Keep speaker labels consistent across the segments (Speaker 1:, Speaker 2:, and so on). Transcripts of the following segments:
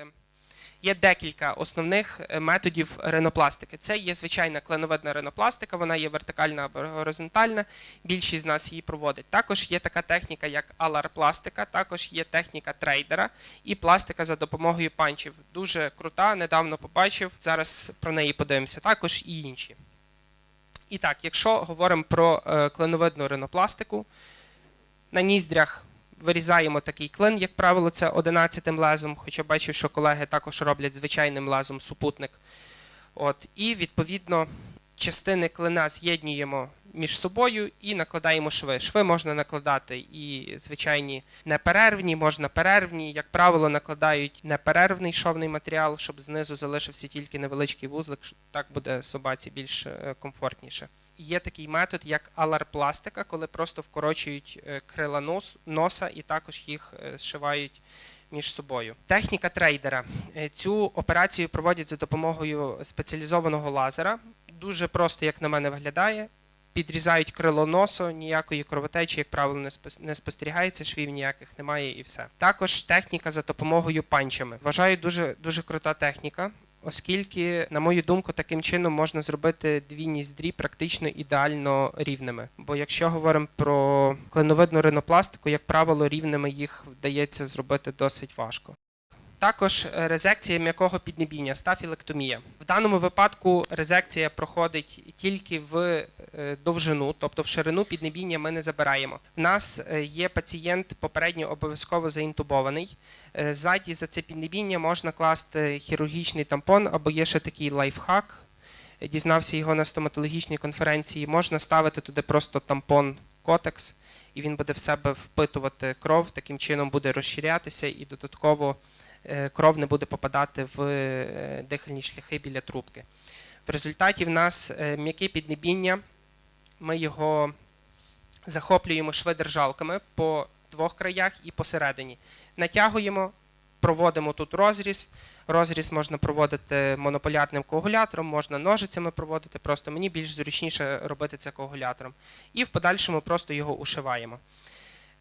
Speaker 1: Е, Є декілька основних е, методів ринопластики. Це є звичайна кленовидна ринопластика, вона є вертикальна або горизонтальна. Більшість з нас її проводить. Також є така техніка, як алар-пластика, також є техніка трейдера і пластика за допомогою панчів. Дуже крута, недавно побачив. Зараз про неї подивимося. Також і інші. І так, якщо говоримо про е, кленовидну ринопластику, на ніздрях вирізаємо такий клин, як правило, це 11 лезом, хоча бачу, що колеги також роблять звичайним лезом супутник. От, і відповідно частини клина з'єднуємо між собою і накладаємо шви. Шви можна накладати і звичайні неперервні, можна перервні. Як правило, накладають неперервний шовний матеріал, щоб знизу залишився тільки невеличкий вузлик. Так буде собаці більш е, комфортніше. Є такий метод, як аларпластика, коли просто вкорочують е, крила нос, носа і також їх е, зшивають між собою. Техніка трейдера. Е, Цю операцію проводять за допомогою спеціалізованого лазера. Дуже просто, як на мене, виглядає. Підрізають крило носу, ніякої кровотечі, як правило, не спос- не спостерігається, швів ніяких немає і все. Також техніка за допомогою панчами. Вважаю дуже, дуже крута техніка, оскільки, на мою думку, таким чином можна зробити дві ніздрі практично ідеально рівними. Бо якщо говоримо про клиновидну ринопластику, як правило, рівними їх вдається зробити досить важко. Також е, резекція м'якого піднебіння, стафілектомія. В даному випадку резекція проходить тільки в е, довжину, тобто в ширину піднебіння ми не забираємо. У нас е, є пацієнт попередньо обов'язково заінтубований. Ззаді за це піднебіння можна класти хірургічний тампон або є ще такий лайфхак. Дізнався його на стоматологічній конференції. Можна ставити туди просто тампон котекс, і він буде в себе впитувати кров, таким чином буде розширятися і додатково кров не буде попадати в е, дихальні шляхи біля трубки. В результаті в нас е, м'яке піднебіння, ми його захоплюємо швидержалками по двох краях і посередині. Натягуємо, проводимо тут розріз. Розріз можна проводити монополярним коагулятором, можна ножицями проводити. Просто мені більш зручніше робити це коагулятором. І в подальшому просто його ушиваємо.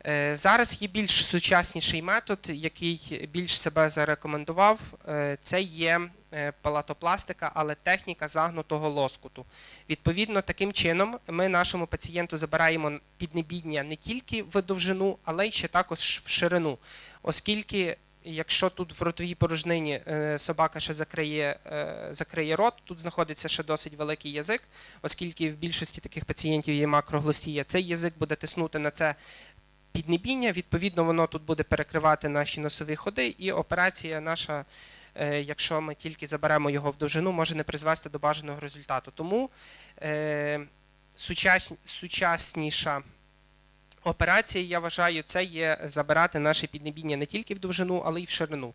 Speaker 1: Е, Зараз є більш сучасніший метод, який більш себе зарекомендував. Е, Це є е, палатопластика, але техніка загнутого лоскуту. Відповідно, таким чином ми нашому пацієнту забираємо піднебіння не тільки в довжину, але й ще також в ширину. Оскільки, якщо тут в ротовій порожнині собака ще закриє, закриє рот, тут знаходиться ще досить великий язик, оскільки в більшості таких пацієнтів є макроглосія, цей язик буде тиснути на це піднебіння, відповідно, воно тут буде перекривати наші носові ходи, і операція наша, е, якщо ми тільки заберемо його в довжину, може не призвести до бажаного результату. Тому е, сучасніша операція, я вважаю, це є забирати наше піднебіння не тільки в довжину, але й в ширину.